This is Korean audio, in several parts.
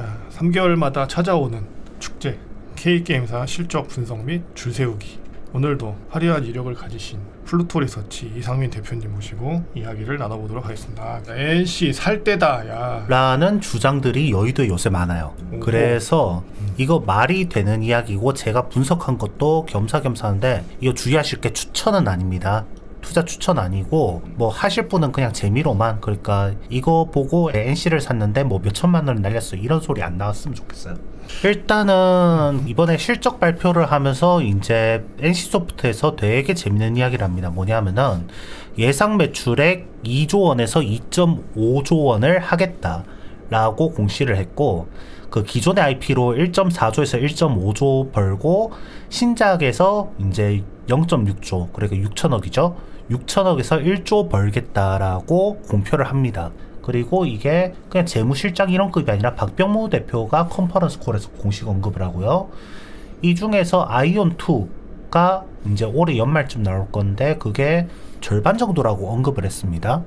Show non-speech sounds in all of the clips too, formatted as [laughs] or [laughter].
자, 3개월마다 찾아오는 축제 K게임사 실적 분석 및 줄세우기 오늘도 화려한 이력을 가지신 플루토 리서치 이상민 대표님 모시고 이야기를 나눠보도록 하겠습니다. 자, NC 살 때다 야 라는 주장들이 여의도에 요새 많아요. 오. 그래서 이거 말이 되는 이야기고 제가 분석한 것도 겸사겸사인데 이거 주의하실 게 추천은 아닙니다. 투자 추천 아니고 뭐 하실 분은 그냥 재미로만 그러니까 이거 보고 NC를 샀는데 뭐 몇천만 원을 날렸어 이런 소리 안 나왔으면 좋겠어요. 일단은 이번에 실적 발표를 하면서 이제 NC소프트에서 되게 재밌는 이야기를 합니다. 뭐냐면은 예상 매출액 2조 원에서 2.5조 원을 하겠다라고 공시를 했고 그 기존의 IP로 1.4조에서 1.5조 벌고 신작에서 이제 0.6조 그러니까 6천억이죠. 6천억에서 1조 벌겠다라고 공표를 합니다. 그리고 이게 그냥 재무실장 이런 급이 아니라 박병무 대표가 컨퍼런스 콜에서 공식 언급을 하고요. 이 중에서 아이온 2가 이제 올해 연말쯤 나올 건데 그게 절반 정도라고 언급을 했습니다.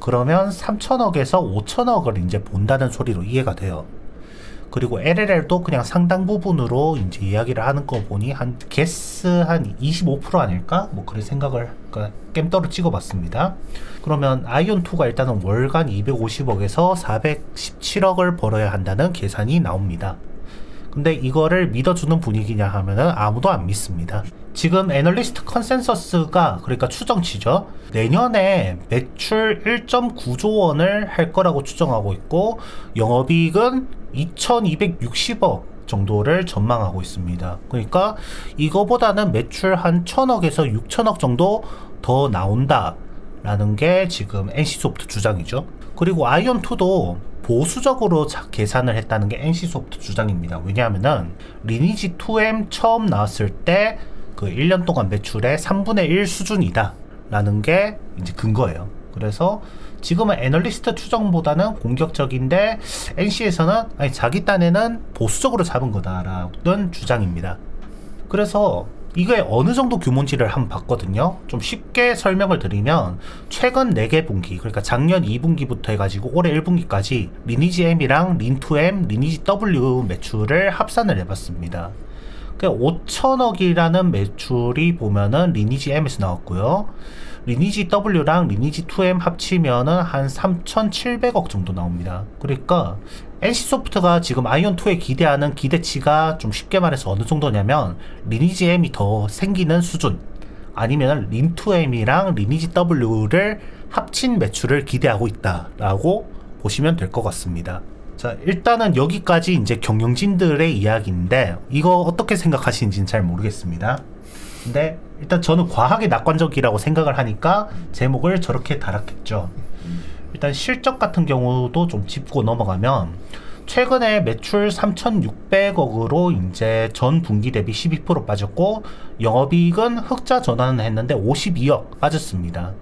그러면 3천억에서 5천억을 이제 본다는 소리로 이해가 돼요. 그리고 LLL도 그냥 상당 부분으로 이제 이야기를 하는 거 보니 한 게스 한 25% 아닐까? 뭐 그런 생각을 그러니까 겜떠를 찍어봤습니다. 그러면 아이온 2가 일단은 월간 250억에서 417억을 벌어야 한다는 계산이 나옵니다. 근데 이거를 믿어주는 분위기냐 하면은 아무도 안 믿습니다. 지금 애널리스트 컨센서스가 그러니까 추정치죠. 내년에 매출 1.9조 원을 할 거라고 추정하고 있고 영업이익은 2,260억 정도를 전망하고 있습니다. 그러니까 이거보다는 매출 한 1,000억에서 6,000억 정도 더 나온다라는 게 지금 NC소프트 주장이죠. 그리고 아이온2도 보수적으로 자- 계산을 했다는 게 NC소프트 주장입니다. 왜냐하면은 리니지 2M 처음 나왔을 때 그 1년 동안 매출의 3분의 1 수준이다. 라는 게 이제 근거예요. 그래서 지금은 애널리스트 추정보다는 공격적인데 NC에서는 아니 자기 딴에는 보수적으로 잡은 거다라는 주장입니다. 그래서 이게 어느 정도 규모인지를 한번 봤거든요. 좀 쉽게 설명을 드리면 최근 4개 분기, 그러니까 작년 2분기부터 해가지고 올해 1분기까지 리니지 M이랑 린2M, 리니지 W 매출을 합산을 해봤습니다. 그 5천억이라는 매출이 보면은 리니지 M에서 나왔고요. 리니지 W랑 리니지 2M 합치면은 한 3,700억 정도 나옵니다. 그러니까 NC소프트가 지금 아이온 2에 기대하는 기대치가 좀 쉽게 말해서 어느 정도냐면 리니지 M이 더 생기는 수준 아니면 린2M이랑 리니지 W를 합친 매출을 기대하고 있다라고 보시면 될 것 같습니다. 자, 일단은 여기까지 이제 경영진들의 이야기인데 이거 어떻게 생각하시는지는 잘 모르겠습니다. 근데 일단 저는 과하게 낙관적이라고 생각을 하니까 제목을 저렇게 달았겠죠. 일단 실적 같은 경우도 좀 짚고 넘어가면 최근에 매출 3,600억으로 이제 전 분기 대비 12% 빠졌고 영업이익은 흑자 전환을 했는데 52억 빠졌습니다.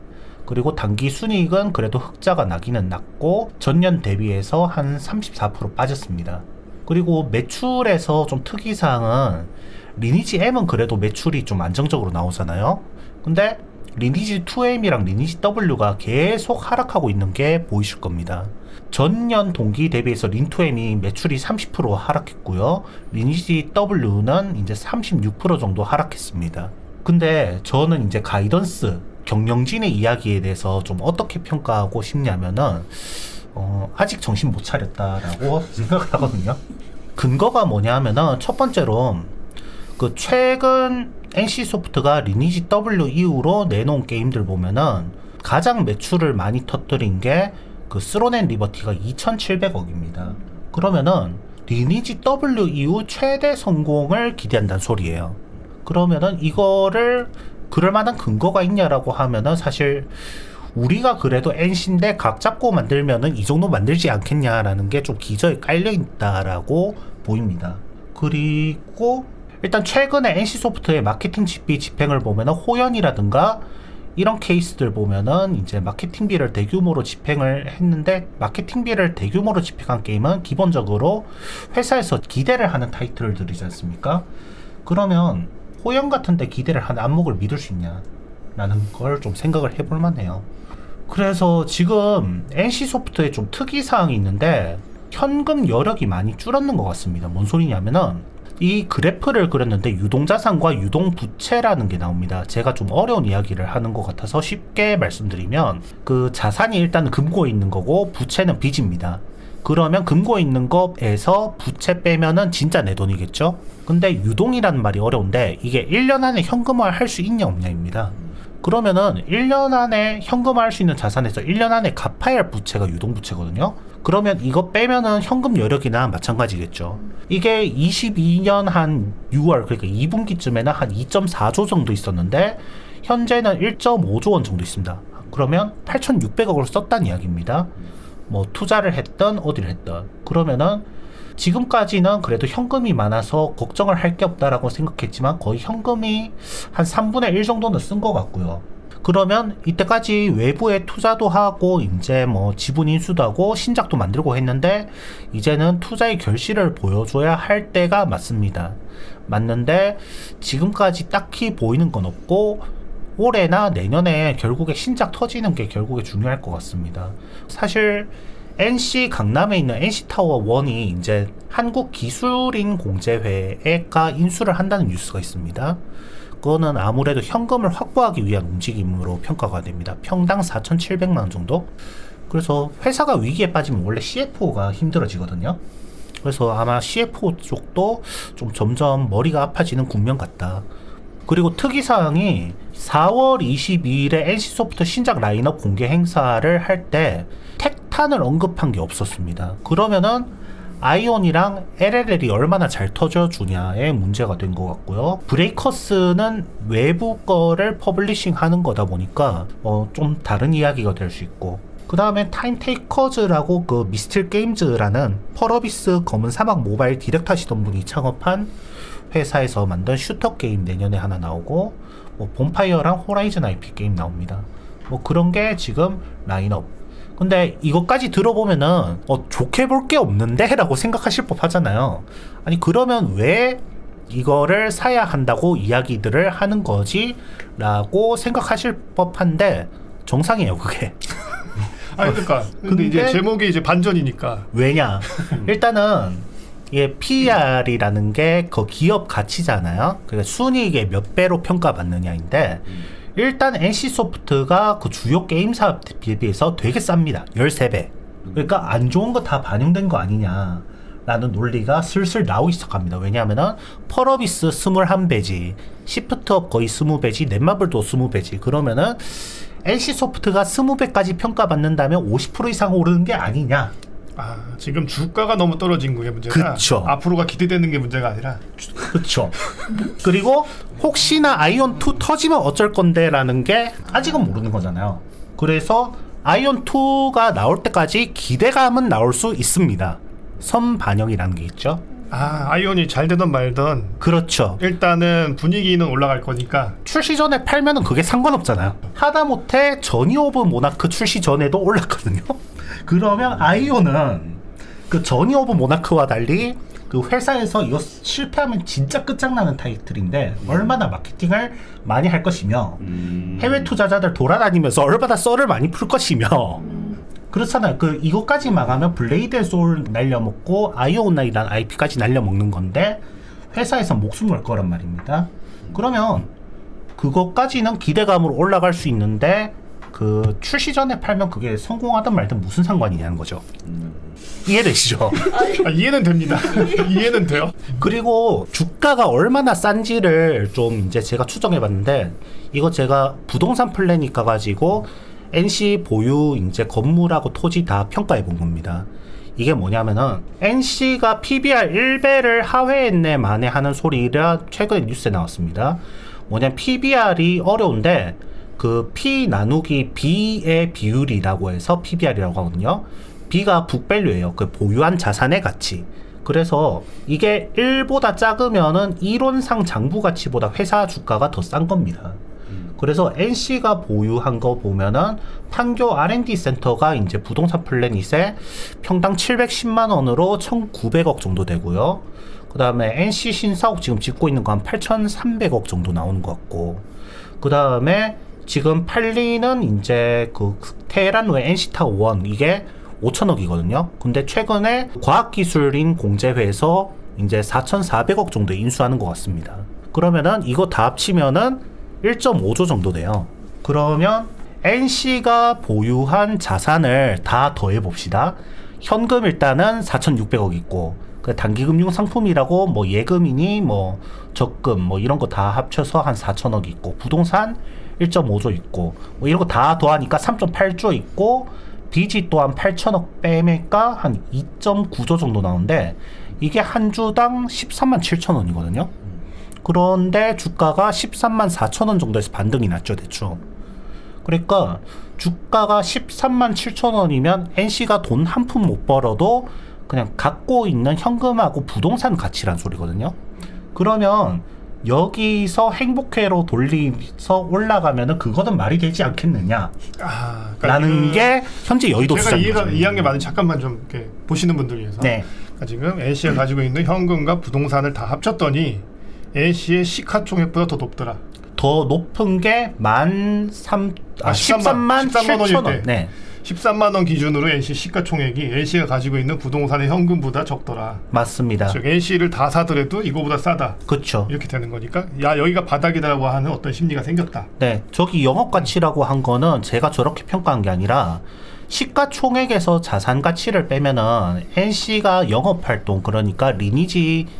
그리고 단기 순이익은 그래도 흑자가 나기는 났고 전년 대비해서 한 34% 빠졌습니다. 그리고 매출에서 좀 특이사항은 리니지 M은 그래도 매출이 좀 안정적으로 나오잖아요. 근데 리니지 2M이랑 리니지 W가 계속 하락하고 있는 게 보이실 겁니다. 전년 동기 대비해서 린2M이 매출이 30% 하락했고요. 리니지 W는 이제 36% 정도 하락했습니다. 근데 저는 이제 가이던스 경영진의 이야기에 대해서 좀 어떻게 평가하고 싶냐면은 어, 아직 정신 못 차렸다라고 [laughs] 생각을 하거든요. 근거가 뭐냐 하면은 첫 번째로 그 최근 NC 소프트가 리니지 W 이후로 내놓은 게임들 보면은 가장 매출을 많이 터뜨린 게그 스로넨 리버티가 2,700억입니다. 그러면은 리니지 W 이후 최대 성공을 기대한다는 소리예요. 그러면은 이거를 그럴 만한 근거가 있냐라고 하면은 사실 우리가 그래도 NC인데 각 잡고 만들면은 이 정도 만들지 않겠냐라는 게 좀 기저에 깔려 있다라고 보입니다. 그리고 일단 최근에 NC소프트의 마케팅 집비 집행을 보면은 호연이라든가 이런 케이스들 보면은 이제 마케팅비를 대규모로 집행을 했는데 마케팅비를 대규모로 집행한 게임은 기본적으로 회사에서 기대를 하는 타이틀들이지 않습니까? 그러면 호연 같은데 기대를 하는 안목을 믿을 수 있냐? 라는 걸 좀 생각을 해볼 만해요. 그래서 지금 NC소프트에 좀 특이사항이 있는데 현금 여력이 많이 줄었는 것 같습니다. 뭔 소리냐면은 이 그래프를 그렸는데 유동자산과 유동부채라는 게 나옵니다. 제가 좀 어려운 이야기를 하는 것 같아서 쉽게 말씀드리면 그 자산이 일단 금고에 있는 거고 부채는 빚입니다. 그러면 금고에 있는 것에서 부채 빼면은 진짜 내 돈이겠죠? 근데 유동이라는 말이 어려운데 이게 1년 안에 현금화 할수 있냐 없냐입니다. 그러면은 1년 안에 현금화할 수 있는 자산에서 1년 안에 갚아야 할 부채가 유동부채거든요. 그러면 이거 빼면은 현금 여력이나 마찬가지겠죠. 이게 22년 한 6월 그러니까 2분기쯤에는 한 2.4조 정도 있었는데 현재는 1.5조 원 정도 있습니다. 그러면 8,600억을 썼다는 이야기입니다. 뭐 투자를 했던 어디를 했던 그러면은 지금까지는 그래도 현금이 많아서 걱정을 할 게 없다라고 생각했지만 거의 현금이 한 3분의 1 정도는 쓴 것 같고요. 그러면 이때까지 외부에 투자도 하고 이제 뭐 지분 인수도 하고 신작도 만들고 했는데 이제는 투자의 결실을 보여줘야 할 때가 맞습니다. 맞는데 지금까지 딱히 보이는 건 없고 올해나 내년에 결국에 신작 터지는 게 결국에 중요할 것 같습니다. 사실 NC 강남에 있는 NC타워 1이 이제 한국 기술인 공제회가 인수를 한다는 뉴스가 있습니다. 그거는 아무래도 현금을 확보하기 위한 움직임으로 평가가 됩니다. 평당 4,700만 원 정도. 그래서 회사가 위기에 빠지면 원래 CFO가 힘들어지거든요. 그래서 아마 CFO 쪽도 좀 점점 머리가 아파지는 국면 같다. 그리고 특이사항이 4월 22일에 NC소프트 신작 라인업 공개 행사를 할 때 택 탄을 언급한 게 없었습니다. 그러면은 아이온이랑 LLL이 얼마나 잘 터져주냐에 문제가 된 것 같고요. 브레이커스는 외부 거를 퍼블리싱 하는 거다 보니까 어, 좀 다른 이야기가 될 수 있고 그 다음에 타임테이커즈라고 그 미스틸 게임즈라는 펄어비스 검은 사막 모바일 디렉트 하시던 분이 창업한 회사에서 만든 슈터 게임 내년에 하나 나오고 뭐 본파이어랑 호라이즌 IP 게임 나옵니다. 뭐 그런 게 지금 라인업. 근데 이것까지 들어보면은 어 좋게 볼 게 없는데 라고 생각하실 법 하잖아요. 아니 그러면 왜 이거를 사야 한다고 이야기들을 하는 거지 라고 생각하실 법한데 정상이에요 그게. [laughs] 아니 그러니까 근데, 근데- 이제 제목이 이제 반전이니까 왜냐? 일단은 이게 PER이라는 게 그 기업 가치잖아요. 그러니까 순이익의 몇 배로 평가받느냐인데 일단 NC 소프트가 그 주요 게임사 비해서 되게 쌉니다. 13배. 그러니까 안 좋은 거 다 반영된 거 아니냐. 라는 논리가 슬슬 나오기 시작합니다. 왜냐하면은 펄어비스 21배지, 시프트업 거의 20배지, 넷마블도 20배지. 그러면은 NC 소프트가 20배까지 평가받는다면 50% 이상 오르는 게 아니냐. 아 지금 주가가 너무 떨어진 게 문제가 그쵸. 앞으로가 기대되는 게 문제가 아니라 그렇죠. 그리고 혹시나 아이온 2 터지면 어쩔 건데라는 게 아직은 모르는 거잖아요. 그래서 아이온 2가 나올 때까지 기대감은 나올 수 있습니다. 선 반영이라는 게 있죠. 아 아이온이 잘 되던 말던 그렇죠. 일단은 분위기는 올라갈 거니까 출시 전에 팔면은 그게 상관없잖아요. 하다못해 저니 오브 모나크 출시 전에도 올랐거든요. [laughs] 그러면 아이오는 그 저니 오브 모나크와 달리 그 회사에서 이거 실패하면 진짜 끝장나는 타이틀인데 얼마나 마케팅을 많이 할 것이며 해외 투자자들 돌아다니면서 얼마나 썰을 많이 풀 것이며 그렇잖아요. 그 이것까지 망하면 블레이드 앤 소울 날려먹고 아이오나이라는 IP까지 날려먹는 건데 회사에서 목숨 걸 거란 말입니다. 그러면 그것까지는 기대감으로 올라갈 수 있는데 그 출시 전에 팔면 그게 성공하든 말든 무슨 상관이냐는 거죠. 이해되시죠? [laughs] 아, 이해는 됩니다. [laughs] 이해는 돼요. 그리고 주가가 얼마나 싼지를 좀 이제 제가 추정해 봤는데 이거 제가 부동산 플래닝 가가지고 NC 보유 이제 건물하고 토지 다 평가해 본 겁니다. 이게 뭐냐면은 NC가 PBR 1배를 하회했네 만에 하는 소리가 최근에 뉴스에 나왔습니다. 뭐냐면 PBR이 어려운데 그 P 나누기 B의 비율이라고 해서 PBR이라고 하거든요. B가 북밸류예요. 그 보유한 자산의 가치. 그래서 이게 1보다 작으면은 이론상 장부 가치보다 회사 주가가 더 싼 겁니다. 그래서 NC가 보유한 거 보면은 판교 R&D 센터가 이제 부동산 플래닛에 평당 710만 원으로 1,900억 정도 되고요. 그 다음에 NC 신사옥 지금 짓고 있는 거 한 8,300억 정도 나오는 것 같고. 그 다음에 지금 팔리는 이제 그 테헤란로의 NC 타워 1 이게 5천억이거든요. 근데 최근에 과학기술인 공제회에서 이제 4,400억 정도 인수하는 것 같습니다. 그러면은 이거 다 합치면은 1.5조 정도 돼요. 그러면 NC가 보유한 자산을 다 더해 봅시다. 현금 일단은 4,600억 있고 그 단기금융 상품이라고 뭐 예금이니 뭐 적금 뭐 이런 거 다 합쳐서 한 4천억 있고 부동산 1.5조 있고 뭐 이런 거 다 더하니까 3.8조 있고 빚이 또한 8천억 빼니까 한 2.9조 정도 나오는데 이게 한 주당 13만 7천 원이거든요. 그런데 주가가 13만 4천 원 정도에서 반등이 났죠 대충. 그러니까 주가가 13만 7천 원이면 NC가 돈 한 푼 못 벌어도 그냥 갖고 있는 현금하고 부동산 가치란 소리거든요. 그러면 여기서 행복회로 돌리서 올라가면은 그거는 말이 되지 않겠느냐라는 아, 그러니까 그- 게 현재 여의도 제가 시장인 이해가 거죠. 이해한 게 맞은 잠깐만 좀 이렇게 보시는 분들 위해서. 네. 그러니까 지금 NC가 가지고 있는 현금과 부동산을 다 합쳤더니 NC의 시가총액보다 더 높더라. 더 높은 게만 삼, 아, 아, 13만 13만 원일 7천 때. 원. 네. 13만 원 기준으로 NC 시가총액이 NC가 가지고 있는 부동산의 현금보다 적더라. 맞습니다. 즉 NC를 다 사더라도 이거보다 싸다. 그렇죠. 이렇게 되는 거니까 야 여기가 바닥이다라고 하는 어떤 심리가 생겼다. 네, 저기 영업 가치라고 한 거는 제가 저렇게 평가한 게 아니라 시가총액에서 자산 가치를 빼면은 NC가 영업 활동 그러니까 리니지로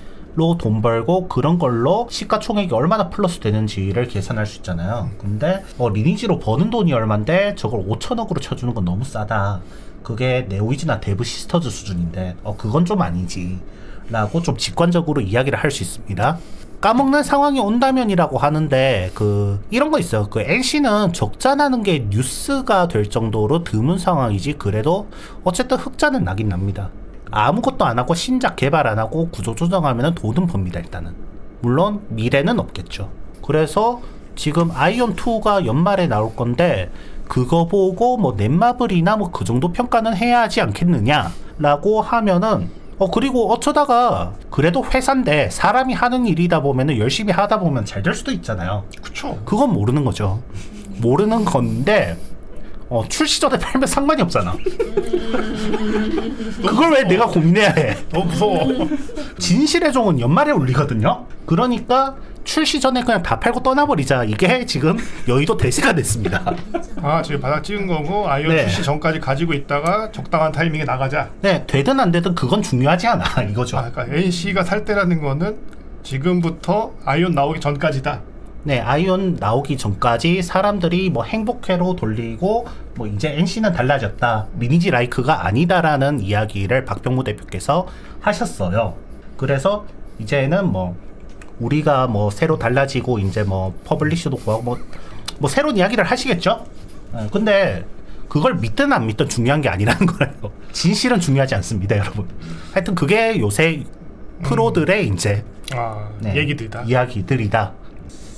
돈 벌고 그런 걸로 시가총액이 얼마나 플러스 되는지를 계산할 수 있잖아요. 근데 어, 리니지로 버는 돈이 얼만데 저걸 5천억으로 쳐주는 건 너무 싸다. 그게 네오이즈나 데브 시스터즈 수준인데 어 그건 좀 아니지. 라고 좀 직관적으로 이야기를 할 수 있습니다. 까먹는 상황이 온다면이라고 하는데 그 이런 거 있어요. 그 NC는 적자 나는 게 뉴스가 될 정도로 드문 상황이지 그래도 어쨌든 흑자는 나긴 납니다. 아무것도 안 하고 신작 개발 안 하고 구조 조정하면 돈은 법니다 일단은. 물론 미래는 없겠죠. 그래서 지금 아이온 2가 연말에 나올 건데 그거 보고 뭐 넷마블이나 뭐 그 정도 평가는 해야 하지 않겠느냐 라고 하면은 어 그리고 어쩌다가 그래도 회사인데 사람이 하는 일이다 보면은 열심히 하다 보면 잘 될 수도 있잖아요. 그쵸? 그건 모르는 거죠. 모르는 건데 어, 출시 전에 팔면 상관이 없잖아. 그걸 왜 내가 고민해야 해? 너무 무서워. 진실의 종은 연말에 올리거든요. 그러니까 출시 전에 그냥 다 팔고 떠나버리자. 이게 지금 여의도 대세가 됐습니다. 아 지금 바닥 찍은 거고 아이온 네. 출시 전까지 가지고 있다가 적당한 타이밍에 나가자. 네, 되든 안 되든 그건 중요하지 않아. 이거죠. 아, 그러니까 NC가 살 때라는 거는 지금부터 아이온 나오기 전까지다. 네, 아이온 나오기 전까지 사람들이 뭐 행복회로 돌리고 뭐 이제 NC는 달라졌다. 미니지 라이크가 아니다라는 이야기를 박병무 대표께서 하셨어요. 그래서 이제는 뭐 우리가 뭐 새로 달라지고 이제 뭐 퍼블리셔도 구하고 뭐, 뭐 새로운 이야기를 하시겠죠? 네, 근데 그걸 믿든 안 믿든 중요한 게 아니라는 [laughs] 거예요. 진실은 중요하지 않습니다, 여러분. 하여튼 그게 요새 프로들의 이제 아 네, 얘기들이다. 이야기들이다.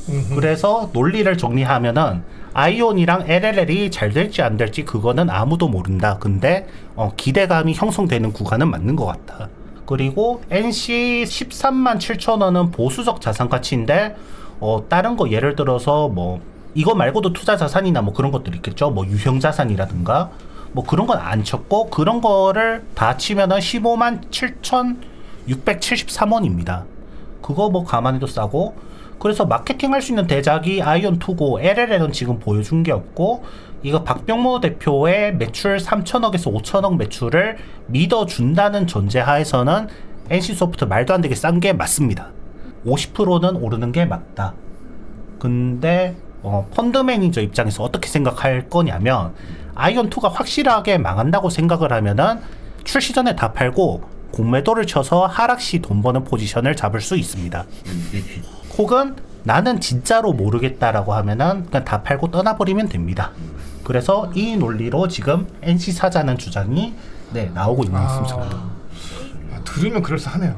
음흠. 그래서 논리를 정리하면은 아이온이랑 LLL이 잘 될지 안 될지 그거는 아무도 모른다. 근데 어, 기대감이 형성되는 구간은 맞는 것 같다. 그리고 NC 13만 7천 원은 보수적 자산 가치인데 어, 다른 거 예를 들어서 뭐 이거 말고도 투자 자산이나 뭐 그런 것들 있겠죠. 뭐 유형 자산이라든가 뭐 그런 건 안 쳤고 그런 거를 다 치면은 15만 7,673원입니다. 그거 뭐 가만히도 싸고 그래서 마케팅 할 수 있는 대작이 아이온 2고 LLL은 지금 보여준 게 없고 이거 박병모 대표의 매출 3천억에서 5천억 매출을 믿어준다는 전제하에서는 NC소프트 말도 안 되게 싼 게 맞습니다. 50%는 오르는 게 맞다. 근데 어, 펀드 매니저 입장에서 어떻게 생각할 거냐면 아이온 2가 확실하게 망한다고 생각을 하면은 출시 전에 다 팔고 공매도를 쳐서 하락 시 돈 버는 포지션을 잡을 수 있습니다. 혹은 나는 진짜로 모르겠다라고 하면은 그냥 다 팔고 떠나버리면 됩니다. 그래서 이 논리로 지금 NC 사자는 주장이 네 나오고 있는 있습니다. 아, 들으면 그럴싸하네요.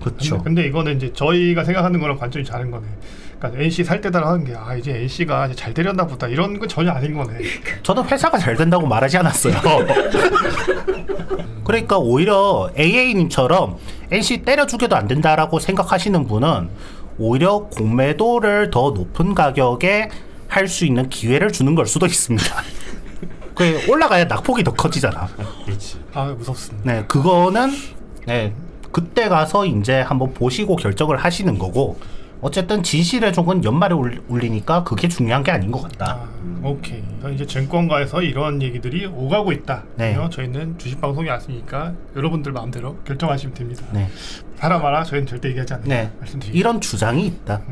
그렇죠. 근데, 근데 이거는 이제 저희가 생각하는 거랑 관점이 다른 거네. 그러니까 NC 살 때다라 하는 게 아 이제 NC가 이제 잘 되렸나 보다 이런 건 전혀 아닌 거네. 저는 회사가 잘 된다고 말하지 않았어요. [laughs] 그러니까 오히려 AA님처럼 NC 때려 죽여도 안 된다라고 생각하시는 분은 오히려 공매도를 더 높은 가격에 할 수 있는 기회를 주는 걸 수도 있습니다. [laughs] 그 올라가야 낙폭이 더 커지잖아. 그렇지. 아 무섭습니다. 네, 그거는 네 그때 가서 이제 한번 보시고 결정을 하시는 거고 어쨌든 진실의 종은 연말에 올- 올리니까 그게 중요한 게 아닌 것 같다. 아, 오케이. 그래서 이제 증권가에서 이런 얘기들이 오가고 있다. 네. 네. 저희는 주식 방송이 아니니까 여러분들 마음대로 결정하시면 됩니다. 네, 사람 알아 저희는 절대 얘기하지 않는다. 네 말씀드립니다. 이런 주장이 있다.